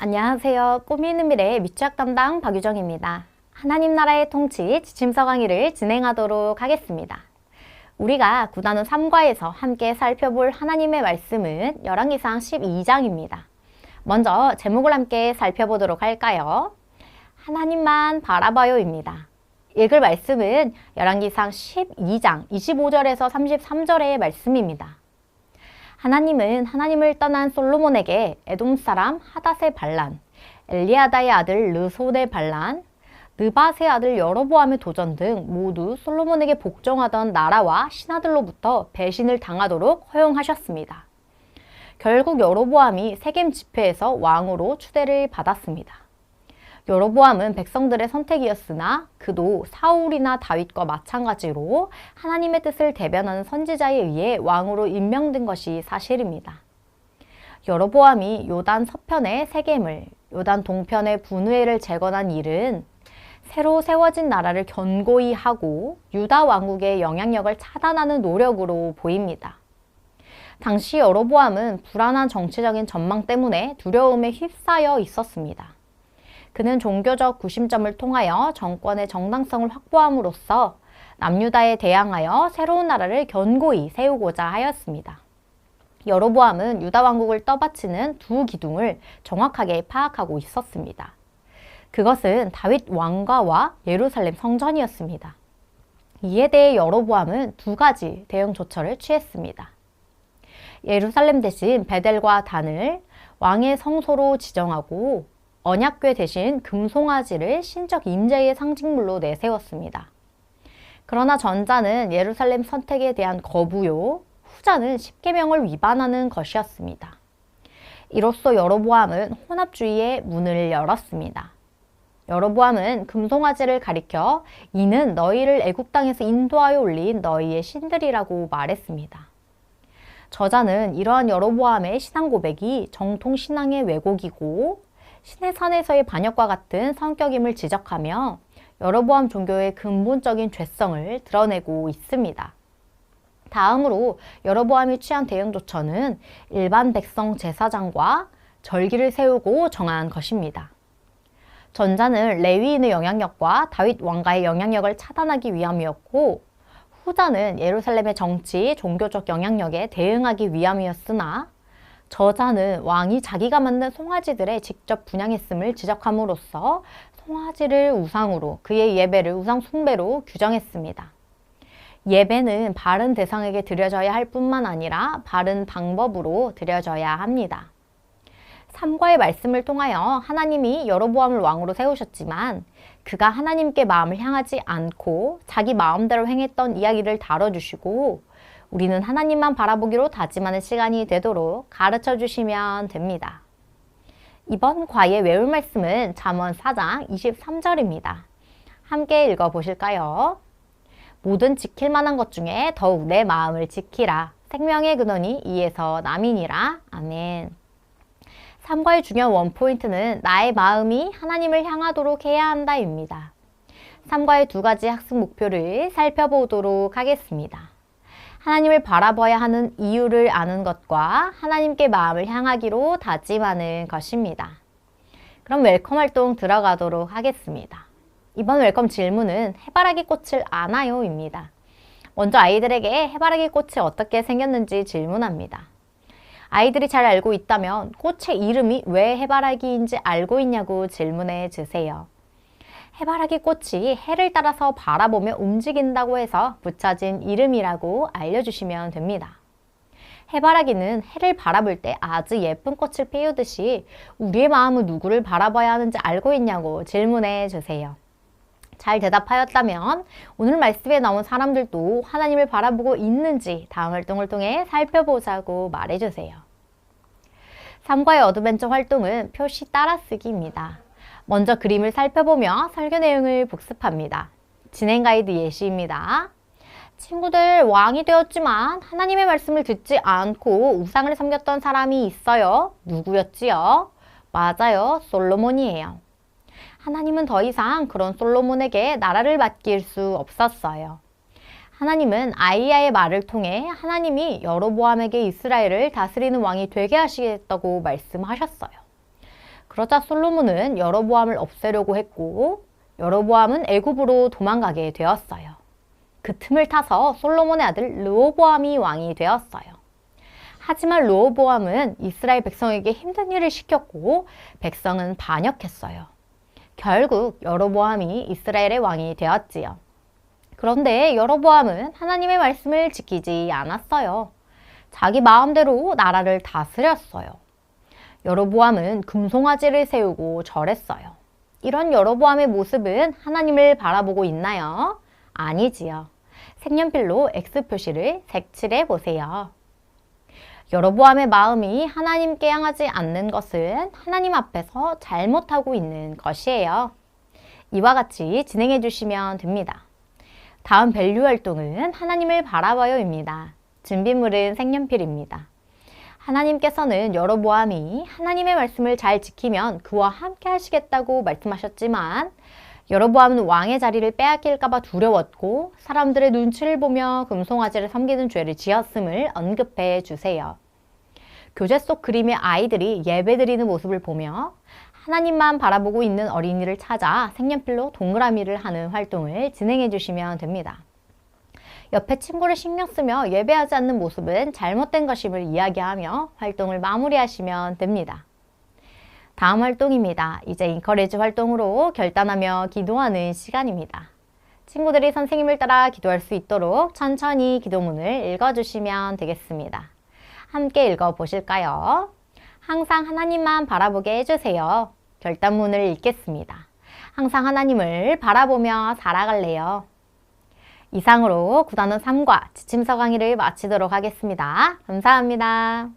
안녕하세요. 있는 미래 미취학 담당 박유정입니다. 하나님 나라의 통치 지침서 강의를 진행하도록 하겠습니다. 우리가 구단원 3과에서 함께 살펴볼 하나님의 말씀은 열왕기상 12장입니다. 먼저 제목을 함께 살펴보도록 할까요? 하나님만 바라봐요입니다. 읽을 말씀은 열왕기상 12장 25절에서 33절의 말씀입니다. 하나님은 하나님을 떠난 솔로몬에게 에돔 사람 하닷의 반란, 엘리아다의 아들 르손의 반란, 느바스의 아들 여로보암의 도전 등 모두 솔로몬에게 복종하던 나라와 신하들로부터 배신을 당하도록 허용하셨습니다. 결국 여로보암이 세겜 집회에서 왕으로 추대를 받았습니다. 여로보암은 백성들의 선택이었으나 그도 사울이나 다윗과 마찬가지로 하나님의 뜻을 대변하는 선지자에 의해 왕으로 임명된 것이 사실입니다. 여로보암이 요단 서편의 세겜을, 요단 동편의 분우회를 재건한 일은 새로 세워진 나라를 견고히 하고 유다 왕국의 영향력을 차단하는 노력으로 보입니다. 당시 여로보암은 불안한 정치적인 전망 때문에 두려움에 휩싸여 있었습니다. 그는 종교적 구심점을 통하여 정권의 정당성을 확보함으로써 남유다에 대항하여 새로운 나라를 견고히 세우고자 하였습니다. 여로보암은 유다 왕국을 떠받치는 두 기둥을 정확하게 파악하고 있었습니다. 그것은 다윗 왕가와 예루살렘 성전이었습니다. 이에 대해 여로보암은 두 가지 대응 조처를 취했습니다. 예루살렘 대신 베델과 단을 왕의 성소로 지정하고 언약궤 대신 금송아지를 신적 임재의 상징물로 내세웠습니다. 그러나 전자는 예루살렘 선택에 대한 거부요, 후자는 십계명을 위반하는 것이었습니다. 이로써 여로보암은 혼합주의의 문을 열었습니다. 여로보암은 금송아지를 가리켜 이는 너희를 애굽 땅에서 인도하여 올린 너희의 신들이라고 말했습니다. 저자는 이러한 여로보암의 신앙 고백이 정통 신앙의 왜곡이고 신의 산에서의 반역과 같은 성격임을 지적하며 여로보암 종교의 근본적인 죄성을 드러내고 있습니다. 다음으로 여로보암이 취한 대응 조처는 일반 백성 제사장과 절기를 세우고 정한 것입니다. 전자는 레위인의 영향력과 다윗 왕가의 영향력을 차단하기 위함이었고 후자는 예루살렘의 정치, 종교적 영향력에 대응하기 위함이었으나 저자는 왕이 자기가 만든 송아지들에 직접 분양했음을 지적함으로써 송아지를 우상으로 그의 예배를 우상 숭배로 규정했습니다. 예배는 바른 대상에게 드려져야 할 뿐만 아니라 바른 방법으로 드려져야 합니다. 삼과의 말씀을 통하여 하나님이 여로보암을 왕으로 세우셨지만 그가 하나님께 마음을 향하지 않고 자기 마음대로 행했던 이야기를 다뤄주시고 우리는 하나님만 바라보기로 다짐하는 시간이 되도록 가르쳐 주시면 됩니다. 이번 과의 외울 말씀은 잠언 4장 23절입니다. 함께 읽어 보실까요? 모든 지킬 만한 것 중에 더욱 내 마음을 지키라. 생명의 근원이 이에서 남이니라. 아멘. 3과의 중요한 원포인트는 나의 마음이 하나님을 향하도록 해야 한다입니다. 3과의 두 가지 학습 목표를 살펴보도록 하겠습니다. 하나님을 바라봐야 하는 이유를 아는 것과 하나님께 마음을 향하기로 다짐하는 것입니다. 그럼 웰컴 활동 들어가도록 하겠습니다. 이번 웰컴 질문은 해바라기 꽃을 아나요?입니다. 먼저 아이들에게 해바라기 꽃이 어떻게 생겼는지 질문합니다. 아이들이 잘 알고 있다면 꽃의 이름이 왜 해바라기인지 알고 있냐고 질문해 주세요. 해바라기 꽃이 해를 따라서 바라보며 움직인다고 해서 붙여진 이름이라고 알려주시면 됩니다. 해바라기는 해를 바라볼 때 아주 예쁜 꽃을 피우듯이 우리의 마음은 누구를 바라봐야 하는지 알고 있냐고 질문해 주세요. 잘 대답하였다면 오늘 말씀에 나온 사람들도 하나님을 바라보고 있는지 다음 활동을 통해 살펴보자고 말해주세요. 3과의 어드벤처 활동은 표시 따라쓰기입니다. 먼저 그림을 살펴보며 설교 내용을 복습합니다. 진행 가이드 예시입니다. 친구들 왕이 되었지만 하나님의 말씀을 듣지 않고 우상을 섬겼던 사람이 있어요. 누구였지요? 맞아요. 솔로몬이에요. 하나님은 더 이상 그런 솔로몬에게 나라를 맡길 수 없었어요. 하나님은 아이야의 말을 통해 하나님이 여로보암에게 이스라엘을 다스리는 왕이 되게 하시겠다고 말씀하셨어요. 그러자 솔로몬은 여로보암을 없애려고 했고 여로보암은 애굽으로 도망가게 되었어요. 그 틈을 타서 솔로몬의 아들 르호보암이 왕이 되었어요. 하지만 르호보암은 이스라엘 백성에게 힘든 일을 시켰고 백성은 반역했어요. 결국 여로보암이 이스라엘의 왕이 되었지요. 그런데 여로보암은 하나님의 말씀을 지키지 않았어요. 자기 마음대로 나라를 다스렸어요. 여로보암은 금송아지를 세우고 절했어요. 이런 여로보암의 모습은 하나님을 바라보고 있나요? 아니지요. 색연필로 X 표시를 색칠해 보세요. 여로보암의 마음이 하나님께 향하지 않는 것은 하나님 앞에서 잘못하고 있는 것이에요. 이와 같이 진행해 주시면 됩니다. 다음 밸류 활동은 하나님을 바라봐요입니다. 준비물은 색연필입니다. 하나님께서는 여로보암이 하나님의 말씀을 잘 지키면 그와 함께 하시겠다고 말씀하셨지만 여로보암은 왕의 자리를 빼앗길까봐 두려웠고 사람들의 눈치를 보며 금송아지를 섬기는 죄를 지었음을 언급해 주세요. 교재 속 그림의 아이들이 예배드리는 모습을 보며 하나님만 바라보고 있는 어린이를 찾아 색연필로 동그라미를 하는 활동을 진행해 주시면 됩니다. 옆에 친구를 신경 쓰며 예배하지 않는 모습은 잘못된 것임을 이야기하며 활동을 마무리하시면 됩니다. 다음 활동입니다. 이제 인커레지 활동으로 결단하며 기도하는 시간입니다. 친구들이 선생님을 따라 기도할 수 있도록 천천히 기도문을 읽어주시면 되겠습니다. 함께 읽어보실까요? 항상 하나님만 바라보게 해주세요. 결단문을 읽겠습니다. 항상 하나님을 바라보며 살아갈래요. 이상으로 구단원 3과 지침서 강의를 마치도록 하겠습니다. 감사합니다.